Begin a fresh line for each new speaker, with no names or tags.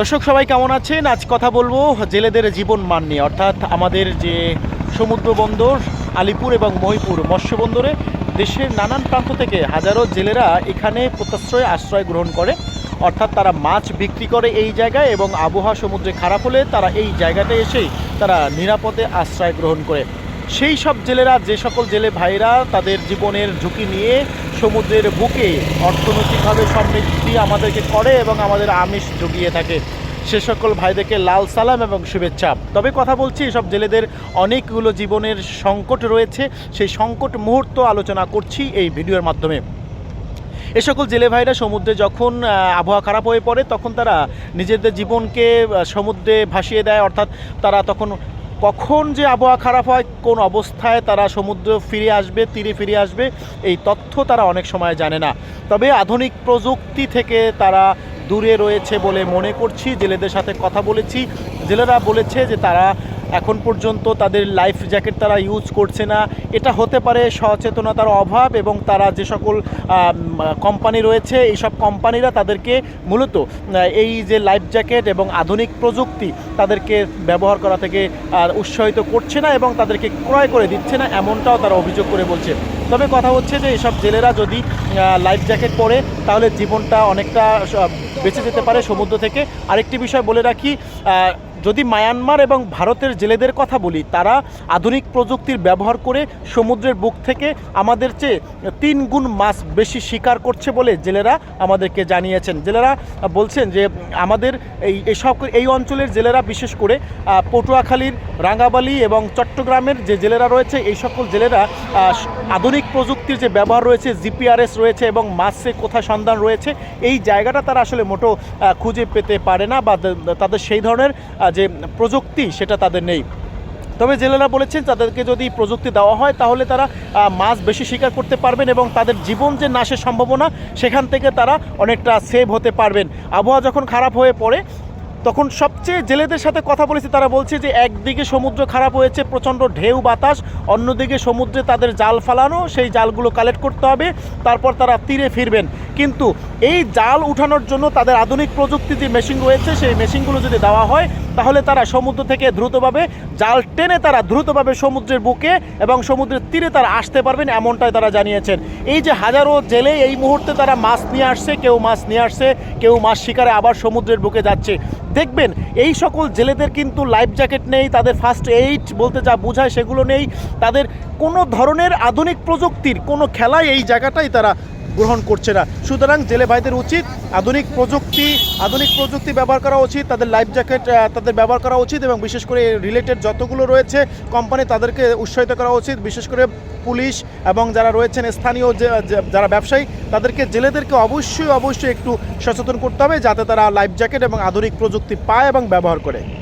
দর্শক, সবাই কেমন আছেন? আজ কথা বলব জেলেদের জীবন মান নিয়ে। অর্থাৎ আমাদের যে সমুদ্র বন্দর, আলিপুর এবং মহিপুর মৎস্য বন্দরে দেশের নানান প্রান্ত থেকে হাজারো জেলেরা এখানে প্রত্যাশ্রয়, আশ্রয় গ্রহণ করে। অর্থাৎ তারা মাছ বিক্রি করে এই জায়গায় এবং আবহাওয়া সমুদ্রে খারাপ হলে তারা এই জায়গাটায় এসেই তারা নিরাপদে আশ্রয় গ্রহণ করে। সেই সব জেলেরা, যে সকল জেলে ভাইরা তাদের জীবনের ঝুঁকি নিয়ে সমুদ্রের বুকে অর্থনৈতিকভাবে সমৃদ্ধি আমাদেরকে করে এবং আমাদের আমিষ জুগিয়ে থাকে। সে সকল ভাইদেরকে লাল সালাম এবং শুভেচ্ছা। তবে কথা বলছি, এসব জেলেদের অনেকগুলো জীবনের সংকট রয়েছে। সেই সংকট মুহূর্ত আলোচনা করছি এই ভিডিওর মাধ্যমে। এ সকল জেলে ভাইরা সমুদ্রে যখন আবহাওয়া খারাপ হয়ে পড়ে, তখন তারা নিজেদের জীবনকে সমুদ্রে ভাসিয়ে দেয়। অর্থাৎ তারা তখন কখন যে আবহাওয়া খারাপ হয়, কোন অবস্থায় তারা সমুদ্র ফিরে আসবে, তীরে ফিরে আসবে, এই তথ্য তারা অনেক সময় জানে না। তবে আধুনিক প্রযুক্তি থেকে তারা দূরে রয়েছে বলে মনে করছি। জেলেদের সাথে কথা বলেছি। জেলেরা বলেছে যে তারা এখন পর্যন্ত তাদের লাইফ জ্যাকেট তারা ইউজ করছে না। এটা হতে পারে সচেতনতার অভাব এবং তারা যে সকল কোম্পানি রয়েছে এই সব কোম্পানিরা তাদেরকে মূলত এই যে লাইফ জ্যাকেট এবং আধুনিক প্রযুক্তি তাদেরকে ব্যবহার করা থেকে উৎসাহিত করছে না এবং তাদেরকে ক্রয় করে দিচ্ছে না এমনটাও তারা অভিযোগ করে বলছে। তবে কথা হচ্ছে যে এসব জেলেরা যদি লাইফ জ্যাকেট পরে, তাহলে জীবনটা অনেকটা বেঁচে যেতে পারে সমুদ্র থেকে। আরেকটি বিষয় বলে রাখি যদি মায়ানমার এবং ভারতের জেলেদের কথা বলি, তারা আধুনিক প্রযুক্তির ব্যবহার করে সমুদ্রের বুক থেকে আমাদের চেয়ে তিন গুণ মাছ বেশি শিকার করছে বলে জেলেরা আমাদেরকে জানিয়েছেন। জেলেরা বলছেন যে আমাদের এই এসব এই অঞ্চলের জেলেরা বিশেষ করে পটুয়াখালীর রাঙ্গাবালি এবং চট্টগ্রামের যে জেলেরা রয়েছে, এই সকল জেলেরা আধুনিক প্রযুক্তির যে ব্যবহার রয়েছে, জিপিআরএস রয়েছে এবং মাছে কোথায় সন্ধান রয়েছে, এই জায়গাটা তারা আসলে মোটো খুঁজে পেতে পারে না বা তাদের সেই ধরনের যে প্রযুক্তি সেটা তাদের নেই। তবে জেলেরা বলেছেন, তাদেরকে যদি প্রযুক্তি দেওয়া হয়, তাহলে তারা মাছ বেশি শিকার করতে পারবেন এবং তাদের জীবন যে নাশের সম্ভাবনা, সেখান থেকে তারা অনেকটা সেভ হতে পারবেন। আবহাওয়া যখন খারাপ হয়ে পড়ে, তখন সবচেয়ে জেলেদের সাথে কথা বলেছি, তারা বলছে যে একদিকে সমুদ্র খারাপ হয়েছে, প্রচণ্ড ঢেউ বাতাস, অন্যদিকে সমুদ্রে তাদের জাল ফালানো, সেই জালগুলো কালেক্ট করতে হবে, তারপর তারা তীরে ফিরবেন। কিন্তু এই জাল উঠানোর জন্য তাদের আধুনিক প্রযুক্তি যে মেশিন রয়েছে, সেই মেশিনগুলো যদি দেওয়া হয়, তাহলে তারা সমুদ্র থেকে দ্রুতভাবে জাল টেনে তারা দ্রুতভাবে সমুদ্রের বুকে এবং সমুদ্রের তীরে তারা আসতে পারবেন এমনটাই তারা জানিয়েছেন। এই যে হাজারো জেলে এই মুহূর্তে তারা মাছ নিয়ে আসছে, কেউ মাছ নিয়ে আসছে, কেউ মাছ শিকারে আবার সমুদ্রের বুকে যাচ্ছে। দেখবেন, এই সকল জেলেদের কিন্তু লাইফ জ্যাকেট নেই, তাদের ফার্স্ট এইড বলতে যা বোঝায় সেগুলো নেই। তাদের কোনো ধরনের আধুনিক প্রযুক্তির কোনো খেলায় এই জায়গাটাই তারা গ্রহণ করছে না। সুতরাং জেলে ভাইদের উচিত আধুনিক প্রযুক্তি আধুনিক প্রযুক্তি ব্যবহার করা উচিত, তাদের লাইফ জ্যাকেট তাদের ব্যবহার করা উচিত এবং বিশেষ করে রিলেটেড যতগুলো রয়েছে কোম্পানি তাদেরকে উৎসাহিত করা উচিত। বিশেষ করে পুলিশ এবং যারা রয়েছেন স্থানীয় যে- যারা ব্যবসায়ী, তাদেরকে, জেলেদেরকে অবশ্যই অবশ্যই একটু সচেতন করতে হবে যাতে তারা লাইফ জ্যাকেট এবং আধুনিক প্রযুক্তি পায় এবং ব্যবহার করে।